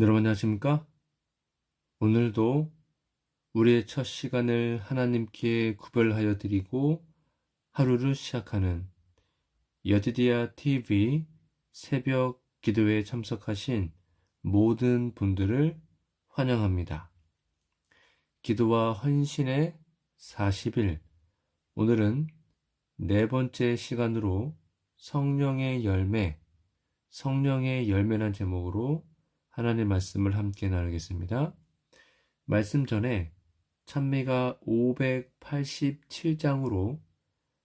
여러분 안녕하십니까? 오늘도 우리의 첫 시간을 하나님께 구별하여 드리고 하루를 시작하는 여디디아 TV 새벽 기도에 참석하신 모든 분들을 환영합니다. 기도와 헌신의 40일 오늘은 네 번째 시간으로 성령의 열매 성령의 열매란 제목으로 하나님 말씀을 함께 나누겠습니다. 말씀 전에 찬미가 587장으로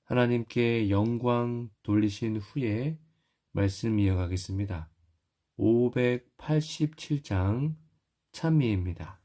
하나님께 영광 돌리신 후에 말씀 이어가겠습니다. 587장 찬미입니다.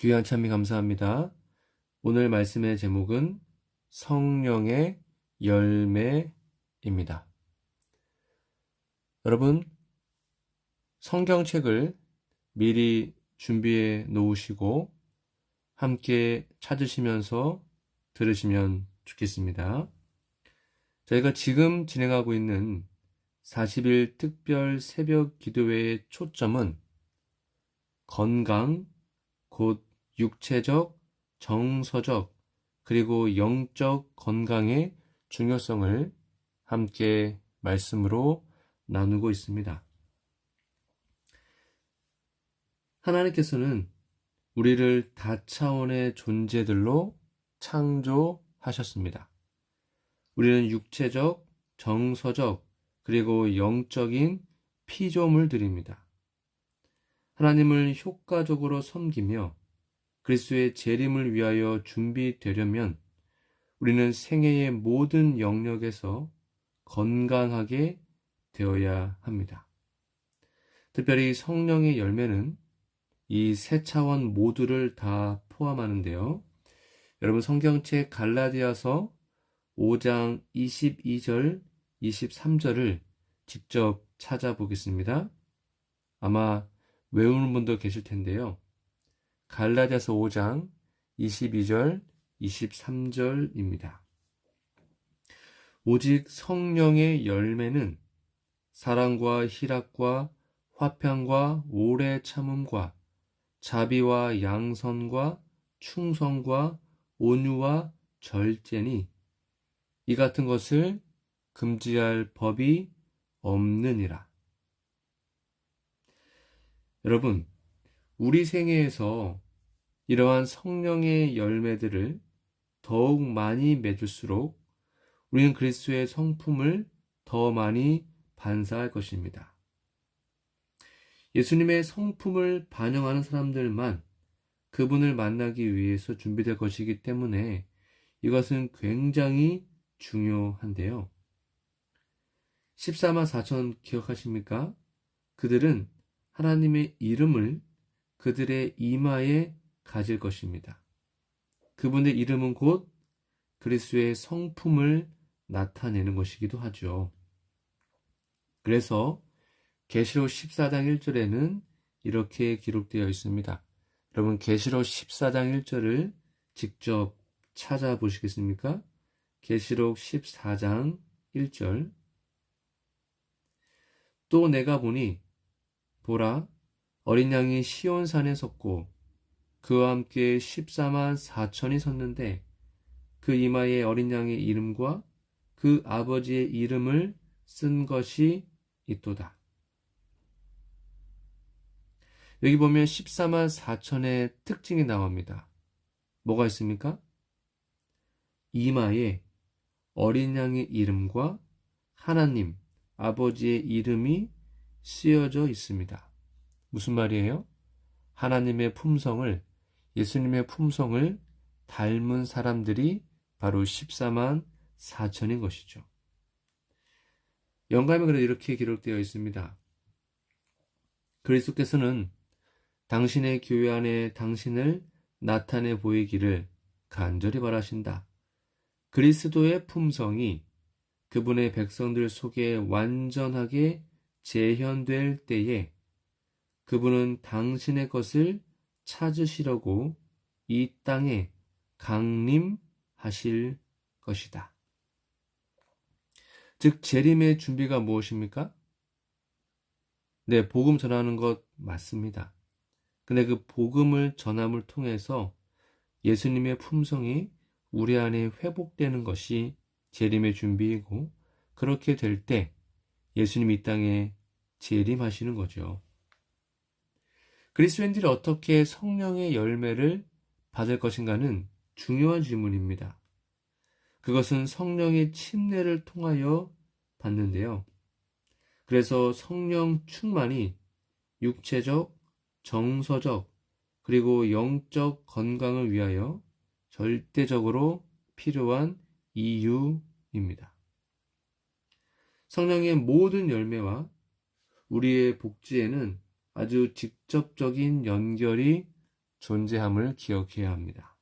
귀한 찬미 감사합니다. 오늘 말씀의 제목은 성령의 열매입니다. 여러분, 성경책을 미리 준비해 놓으시고 함께 찾으시면서 들으시면 좋겠습니다. 저희가 지금 진행하고 있는 40일 특별 새벽 기도회의 초점은 건강, 곧 육체적, 정서적, 그리고 영적 건강의 중요성을 함께 말씀으로 나누고 있습니다. 하나님께서는 우리를 다차원의 존재들로 창조하셨습니다. 우리는 육체적, 정서적, 그리고 영적인 피조물들입니다. 하나님을 효과적으로 섬기며 그리스도의 재림을 위하여 준비되려면 우리는 생애의 모든 영역에서 건강하게 되어야 합니다. 특별히 성령의 열매는 이 세 차원 모두를 다 포함하는데요. 여러분 성경책 갈라디아서 5장 22절, 23절을 직접 찾아보겠습니다. 아마 외우는 분도 계실 텐데요. 갈라디아서 5장 22절, 23절입니다. 오직 성령의 열매는 사랑과 희락과 화평과 오래 참음과 자비와 양선과 충성과 온유와 절제니 이 같은 것을 금지할 법이 없느니라. 여러분, 우리 생애에서 이러한 성령의 열매들을 더욱 많이 맺을수록 우리는 그리스도의 성품을 더 많이 반사할 것입니다. 예수님의 성품을 반영하는 사람들만 그분을 만나기 위해서 준비될 것이기 때문에 이것은 굉장히 중요한데요. 14만 4천 기억하십니까? 그들은 하나님의 이름을 그들의 이마에 가질 것입니다. 그분의 이름은 곧 그리스도의 성품을 나타내는 것이기도 하죠. 그래서 계시록 14장 1절에는 이렇게 기록되어 있습니다. 여러분 계시록 14장 1절을 직접 찾아보시겠습니까? 계시록 14장 1절 또 내가 보니 보라 어린 양이 시온산에 섰고 그와 함께 14만 4천이 섰는데 그 이마에 어린 양의 이름과 그 아버지의 이름을 쓴 것이 있도다. 여기 보면 14만 4천의 특징이 나옵니다. 뭐가 있습니까? 이마에 어린 양의 이름과 하나님, 아버지의 이름이 쓰여져 있습니다. 무슨 말이에요? 하나님의 품성을, 예수님의 품성을 닮은 사람들이 바로 14만 4천인 것이죠. 영감에 그래도 이렇게 기록되어 있습니다. 그리스도께서는 당신의 교회 안에 당신을 나타내 보이기를 간절히 바라신다. 그리스도의 품성이 그분의 백성들 속에 완전하게 재현될 때에 그분은 당신의 것을 찾으시려고 이 땅에 강림하실 것이다. 즉, 재림의 준비가 무엇입니까? 네, 복음 전하는 것 맞습니다. 근데 그 복음을 전함을 통해서 예수님의 품성이 우리 안에 회복되는 것이 재림의 준비이고 그렇게 될 때 예수님 이 땅에 재림하시는 거죠. 그리스도인들이 어떻게 성령의 열매를 받을 것인가는 중요한 질문입니다. 그것은 성령의 침례를 통하여 받는데요. 그래서 성령 충만이 육체적, 정서적, 그리고 영적 건강을 위하여 절대적으로 필요한 이유입니다. 성령의 모든 열매와 우리의 복지에는 아주 직접적인 연결이 존재함을 기억해야 합니다.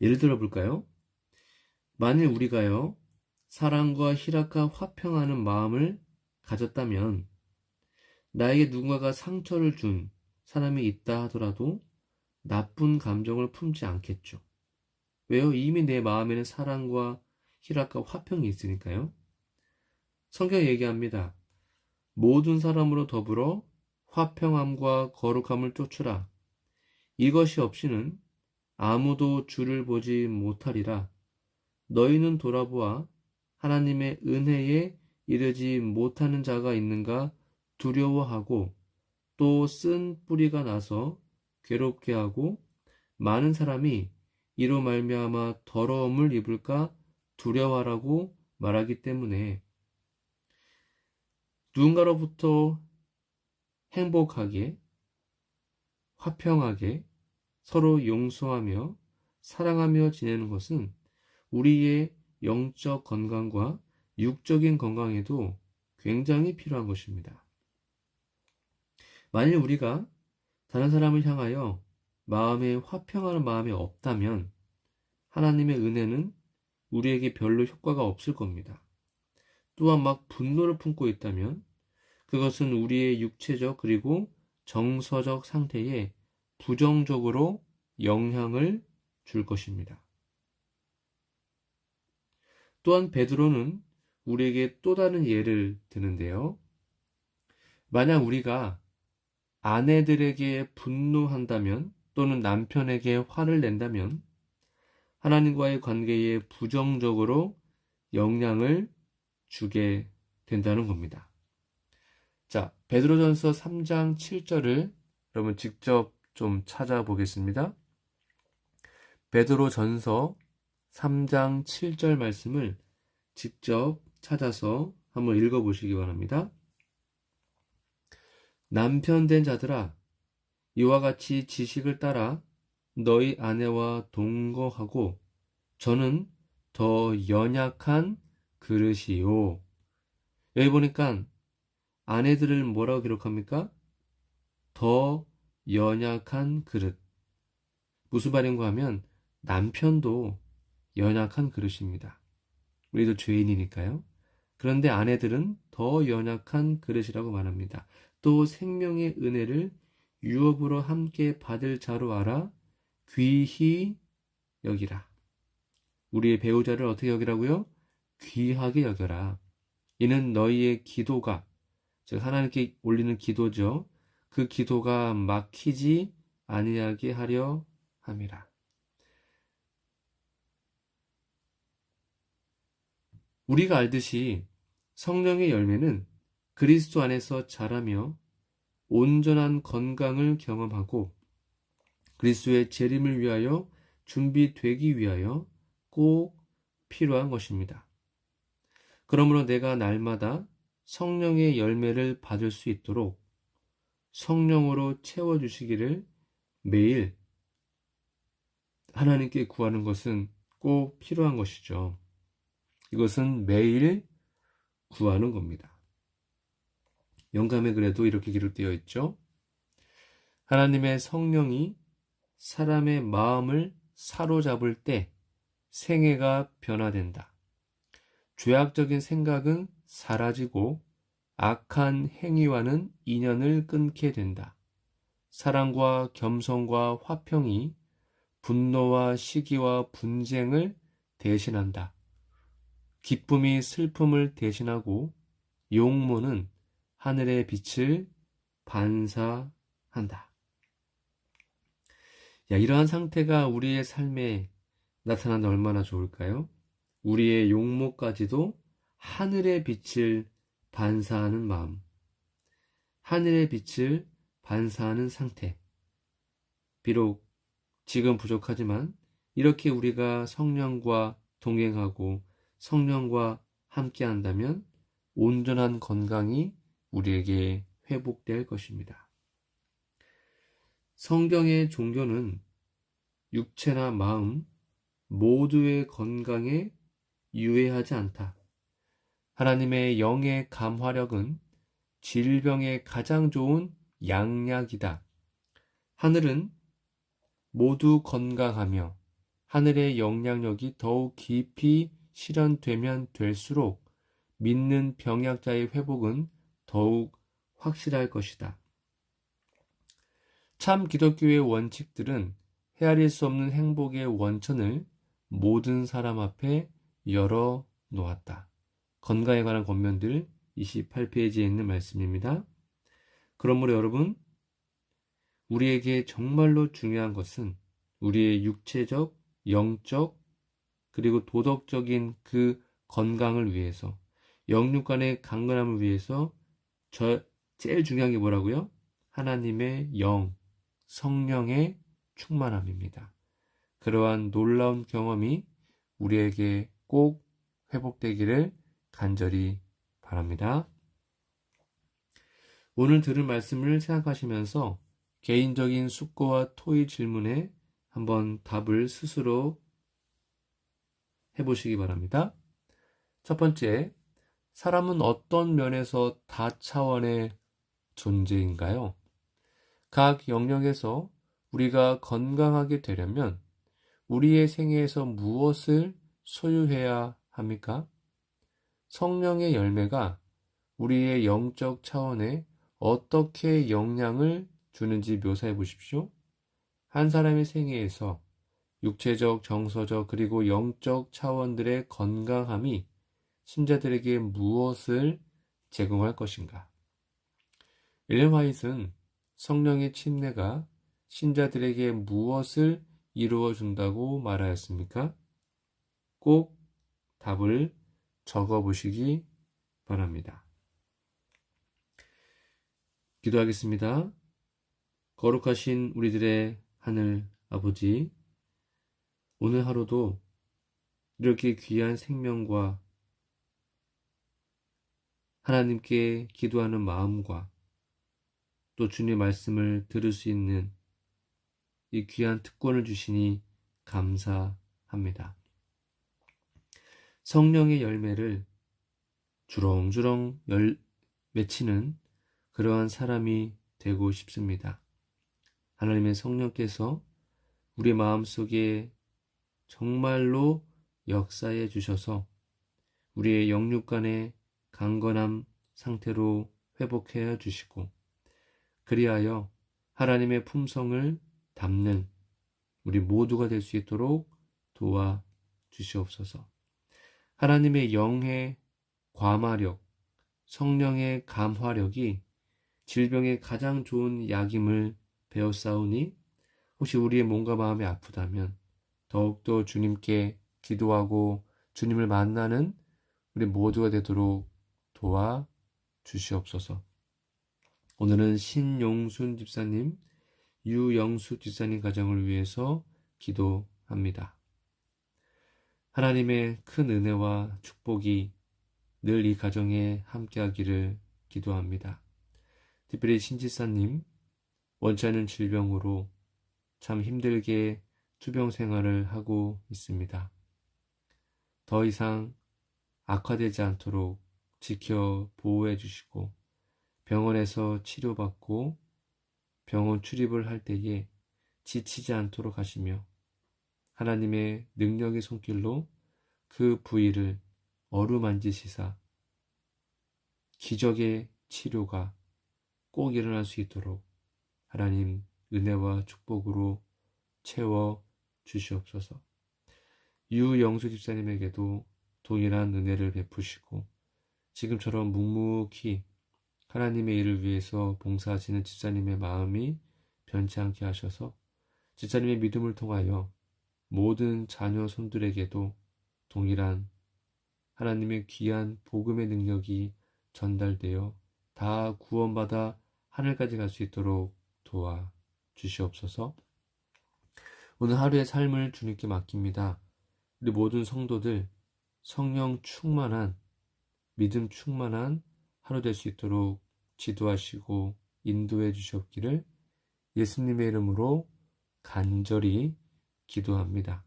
예를 들어 볼까요? 만일 우리가요, 사랑과 희락과 화평하는 마음을 가졌다면, 나에게 누군가가 상처를 준 사람이 있다 하더라도 나쁜 감정을 품지 않겠죠. 왜요? 이미 내 마음에는 사랑과 희락과 화평이 있으니까요. 성경이 얘기합니다. 모든 사람으로 더불어 화평함과 거룩함을 쫓으라. 이것이 없이는 아무도 주를 보지 못하리라. 너희는 돌아보아 하나님의 은혜에 이르지 못하는 자가 있는가 두려워하고 또 쓴 뿌리가 나서 괴롭게 하고 많은 사람이 이로 말미암아 더러움을 입을까 두려워하라고 말하기 때문에 누군가로부터 행복하게 화평하게 서로 용서하며 사랑하며 지내는 것은 우리의 영적 건강과 육적인 건강에도 굉장히 필요한 것입니다. 만일 우리가 다른 사람을 향하여 마음에 화평하는 마음이 없다면 하나님의 은혜는 우리에게 별로 효과가 없을 겁니다. 또한 막 분노를 품고 있다면 그것은 우리의 육체적 그리고 정서적 상태에 부정적으로 영향을 줄 것입니다. 또한 베드로는 우리에게 또 다른 예를 드는데요. 만약 우리가 아내들에게 분노한다면 또는 남편에게 화를 낸다면 하나님과의 관계에 부정적으로 영향을 주게 된다는 겁니다. 자, 베드로전서 3장 7절을 여러분 직접 좀 찾아보겠습니다. 베드로전서 3장 7절 말씀을 직접 찾아서 한번 읽어 보시기 바랍니다. 남편 된 자들아 이와 같이 지식을 따라 너희 아내와 동거하고 저는 더 연약한 그릇이요. 여기 보니까 아내들을 뭐라고 기록합니까? 더 연약한 그릇. 무슨 말인가 하면 남편도 연약한 그릇입니다. 우리도 죄인이니까요. 그런데 아내들은 더 연약한 그릇이라고 말합니다. 또 생명의 은혜를 유업으로 함께 받을 자로 알아 귀히 여기라. 우리의 배우자를 어떻게 여기라고요? 귀하게 여겨라. 이는 너희의 기도가 즉 하나님께 올리는 기도죠. 그 기도가 막히지 아니하게 하려 함이라. 우리가 알듯이 성령의 열매는 그리스도 안에서 자라며 온전한 건강을 경험하고 그리스도의 재림을 위하여 준비되기 위하여 꼭 필요한 것입니다. 그러므로 내가 날마다 성령의 열매를 받을 수 있도록 성령으로 채워주시기를 매일 하나님께 구하는 것은 꼭 필요한 것이죠. 이것은 매일 구하는 겁니다. 영감의 글에도 이렇게 기록되어 있죠. 하나님의 성령이 사람의 마음을 사로잡을 때 생애가 변화된다. 죄악적인 생각은 사라지고 악한 행위와는 인연을 끊게 된다. 사랑과 겸손과 화평이 분노와 시기와 분쟁을 대신한다. 기쁨이 슬픔을 대신하고 용모는 하늘의 빛을 반사한다. 야, 이러한 상태가 우리의 삶에 나타나면 얼마나 좋을까요? 우리의 용모까지도 하늘의 빛을 반사하는 마음, 하늘의 빛을 반사하는 상태. 비록 지금 부족하지만 이렇게 우리가 성령과 동행하고 성령과 함께 한다면 온전한 건강이 우리에게 회복될 것입니다. 성경의 종교는 육체나 마음 모두의 건강에 유해하지 않다. 하나님의 영의 감화력은 질병에 가장 좋은 양약이다. 하늘은 모두 건강하며 하늘의 영향력이 더욱 깊이 실현되면 될수록 믿는 병약자의 회복은 더욱 확실할 것이다. 참 기독교의 원칙들은 헤아릴 수 없는 행복의 원천을 모든 사람 앞에 열어 놓았다. 건강에 관한 권면들 28페이지에 있는 말씀입니다. 그러므로 여러분, 우리에게 정말로 중요한 것은 우리의 육체적, 영적, 그리고 도덕적인 그 건강을 위해서, 영육 간의 강건함을 위해서 저 제일 중요한 게 뭐라고요? 하나님의 영, 성령의 충만함입니다. 그러한 놀라운 경험이 우리에게 꼭 회복되기를 간절히 바랍니다. 오늘 들은 말씀을 생각하시면서 개인적인 숙고와 토의 질문에 한번 답을 스스로 해보시기 바랍니다. 첫 번째, 사람은 어떤 면에서 다 차원의 존재인가요? 각 영역에서 우리가 건강하게 되려면 우리의 생애에서 무엇을 소유해야 합니까? 성령의 열매가 우리의 영적 차원에 어떻게 영향을 주는지 묘사해 보십시오. 한 사람의 생애에서 육체적, 정서적, 그리고 영적 차원들의 건강함이 신자들에게 무엇을 제공할 것인가? 일렌 화이트는 성령의 침례가 신자들에게 무엇을 이루어 준다고 말하였습니까? 꼭 답을 적어 보시기 바랍니다. 기도하겠습니다. 거룩하신 우리들의 하늘 아버지, 오늘 하루도 이렇게 귀한 생명과 하나님께 기도하는 마음과 또 주님의 말씀을 들을 수 있는 이 귀한 특권을 주시니 감사합니다. 성령의 열매를 주렁주렁 열, 맺히는 그러한 사람이 되고 싶습니다. 하나님의 성령께서 우리 마음 속에 정말로 역사해 주셔서 우리의 영육 간의 강건함 상태로 회복해 주시고 그리하여 하나님의 품성을 담는 우리 모두가 될 수 있도록 도와 주시옵소서. 하나님의 영의 과마력, 성령의 감화력이 질병에 가장 좋은 약임을 배웠사오니 혹시 우리의 몸과 마음이 아프다면 더욱더 주님께 기도하고 주님을 만나는 우리 모두가 되도록 도와 주시옵소서. 오늘은 신용순 집사님, 유영수 집사님 가정을 위해서 기도합니다. 하나님의 큰 은혜와 축복이 늘 이 가정에 함께하기를 기도합니다. 특별히 신지사님, 원치 않은 질병으로 참 힘들게 투병 생활을 하고 있습니다. 더 이상 악화되지 않도록 지켜 보호해 주시고 병원에서 치료받고 병원 출입을 할 때에 지치지 않도록 하시며 하나님의 능력의 손길로 그 부위를 어루만지시사 기적의 치료가 꼭 일어날 수 있도록 하나님 은혜와 축복으로 채워 주시옵소서. 유영수 집사님에게도 동일한 은혜를 베푸시고 지금처럼 묵묵히 하나님의 일을 위해서 봉사하시는 집사님의 마음이 변치 않게 하셔서 집사님의 믿음을 통하여 모든 자녀 손들에게도 동일한 하나님의 귀한 복음의 능력이 전달되어 다 구원받아 하늘까지 갈 수 있도록 도와 주시옵소서. 오늘 하루의 삶을 주님께 맡깁니다. 우리 모든 성도들 성령 충만한 믿음 충만한 하루 될 수 있도록 지도하시고 인도해 주셨기를 예수님의 이름으로 간절히 기도합니다.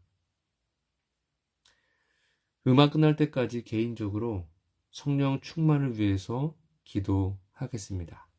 음악 끝날 때까지 개인적으로 성령 충만을 위해서 기도하겠습니다.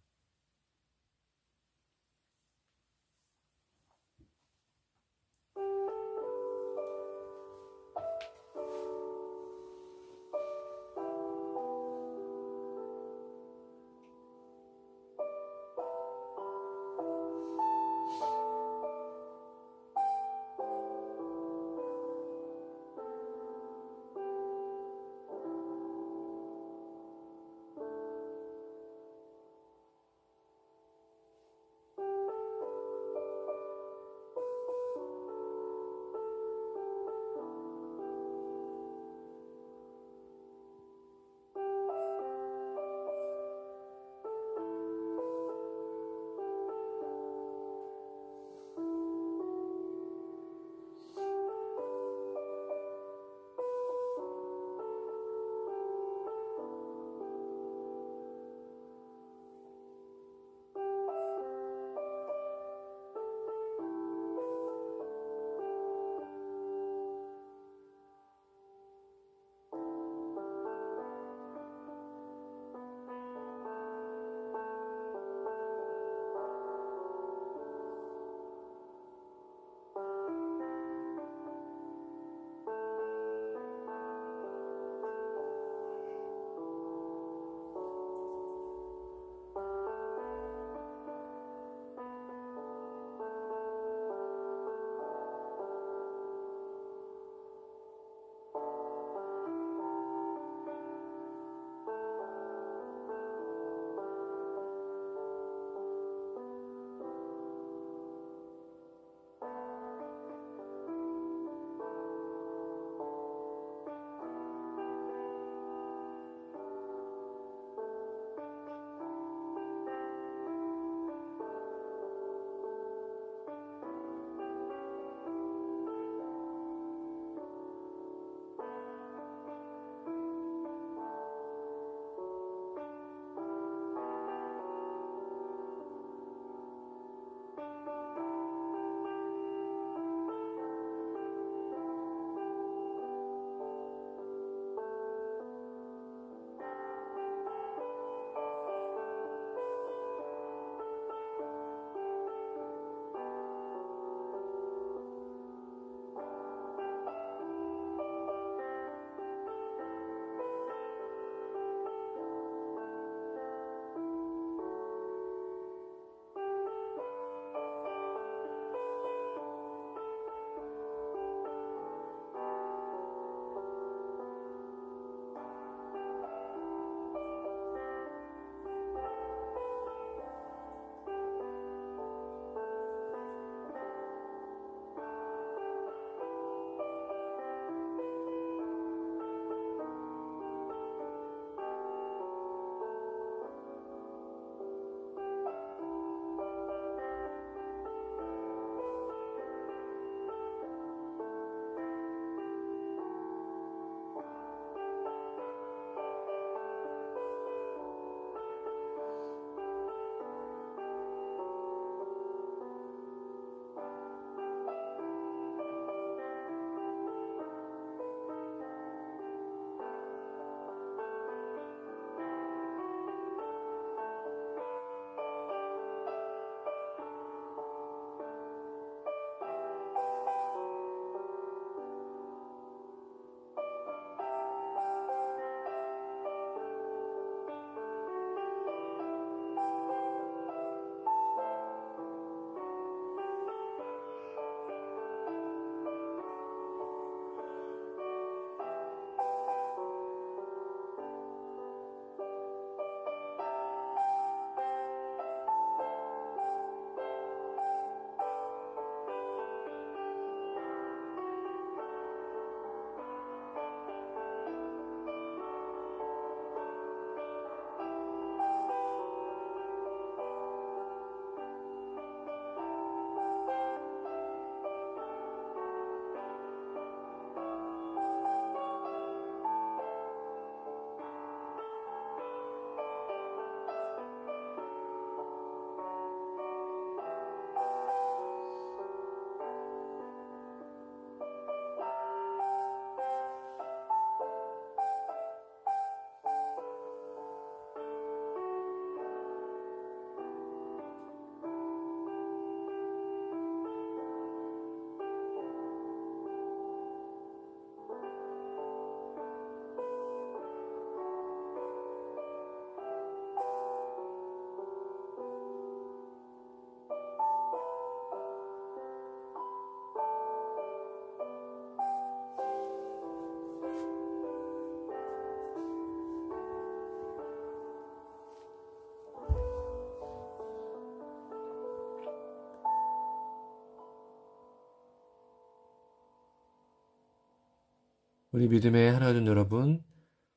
우리 믿음의 하나가족 여러분,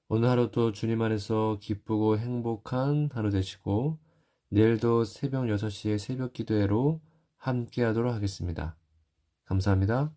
오늘 하루도 주님 안에서 기쁘고 행복한 하루 되시고, 내일도 새벽 6시에 새벽 기도회로 함께 하도록 하겠습니다. 감사합니다.